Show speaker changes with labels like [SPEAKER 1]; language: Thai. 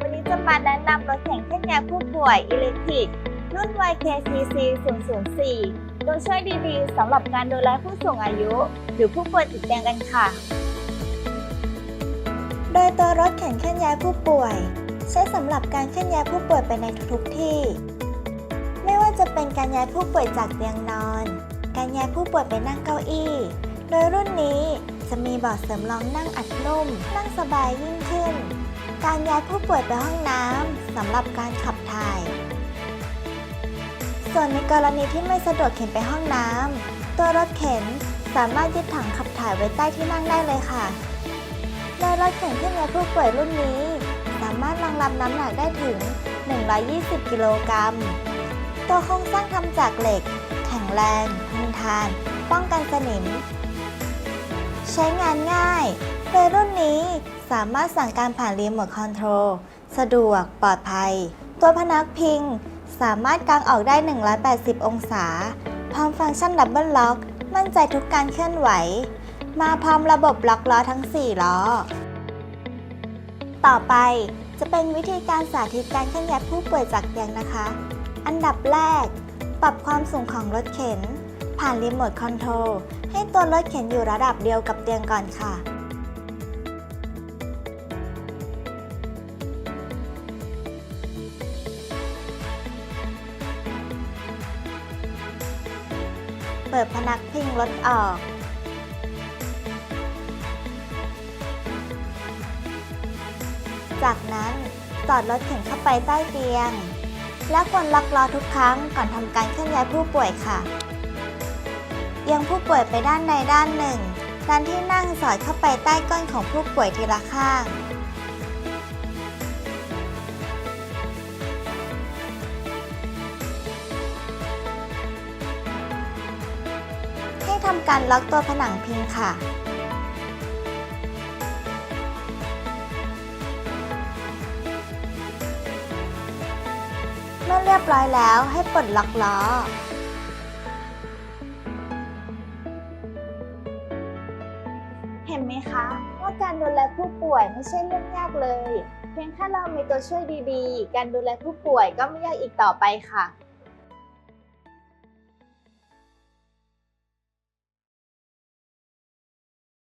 [SPEAKER 1] วันนี้จะมาแนะนำรถแข่งเคลื่อนย้ายผู้ป่วยอิเล็กทริก รุ่น YKCC 004 ตัวช่วยดีๆสำหรับการดูแลผู้สูงอายุ หรือผู้ป่วยติดเตียงกันค่ะ
[SPEAKER 2] โดยตัวรถเข็นเคลื่อนย้ายผู้ป่วย ใช้สำหรับการเคลื่อนย้ายผู้ป่วยไปในทุกๆที่ ไม่ว่าจะเป็นการย้ายผู้ป่วยจากเตียงนอน การย้ายผู้ป่วยไปนั่งเก้าอี้ โดยรุ่นนี้จะมีเบาะเสริมรองนั่งอัดนุ่ม นั่งสบายยิ่งขึ้น การย้ายผู้ป่วยไปห้องน้ำสำหรับการขับถ่าย ส่วนในกรณีที่ไม่สะดวกเข็นไปห้องน้ำตัวรถเข็นสามารถยึดถังขับถ่ายไว้ใต้ที่นั่งได้เลยค่ะ โดยรถเข็นเคลื่อนย้ายผู้ป่วยรุ่นนี้ สามารถรองรับน้ำหนักได้ถึง 120 กิโลกรัม ตัวโครงสร้างทำจากเหล็ก แข็งแรงทนทาน ป้องกันสนิม ใช้งานง่ายโดยรุ่น สามารถสั่งการผ่านรีโมทคอนโทรลสะดวกปลอดภัย ตัวพนักพิง สามารถกางออกได้ 180 องศา พร้อมฟังก์ชันดับเบิลล็อก มั่นใจทุกการเคลื่อนไหว มาพร้อมระบบล็อกล้อทั้ง 4 ล้อ ต่อไปจะเป็นวิธีการสาธิตการเคลื่อนย้ายผู้ป่วยจากเตียงนะคะ อันดับแรก ปรับความสูงของรถเข็น ผ่านรีโมทคอนโทรลให้ตัวรถเข็นอยู่ระดับเดียวกับเตียงก่อนค่ะ เปิดพนักพิงรถออก จากนั้นสอดรถเข็นเข้าไปใต้เตียง และควรล็อกล้อทุกครั้งก่อนทำการเคลื่อนย้ายผู้ป่วยค่ะเอียงผู้ป่วยไปด้านใดด้านหนึ่งดันที่นั่งสอดเข้าไปใต้ก้นของผู้ป่วยทีละข้าง ทำการล็อกตัวผนังพิงค่ะ เมื่อเรียบร้อยแล้วให้ปลดล็อกล้อ
[SPEAKER 1] เห็นไหมคะว่าการดูแลผู้ป่วยไม่ใช่เรื่องยากเลย เพียงแค่เรามีตัวช่วยดีๆ การดูแลผู้ป่วยก็ไม่ยากอีกต่อไปค่ะ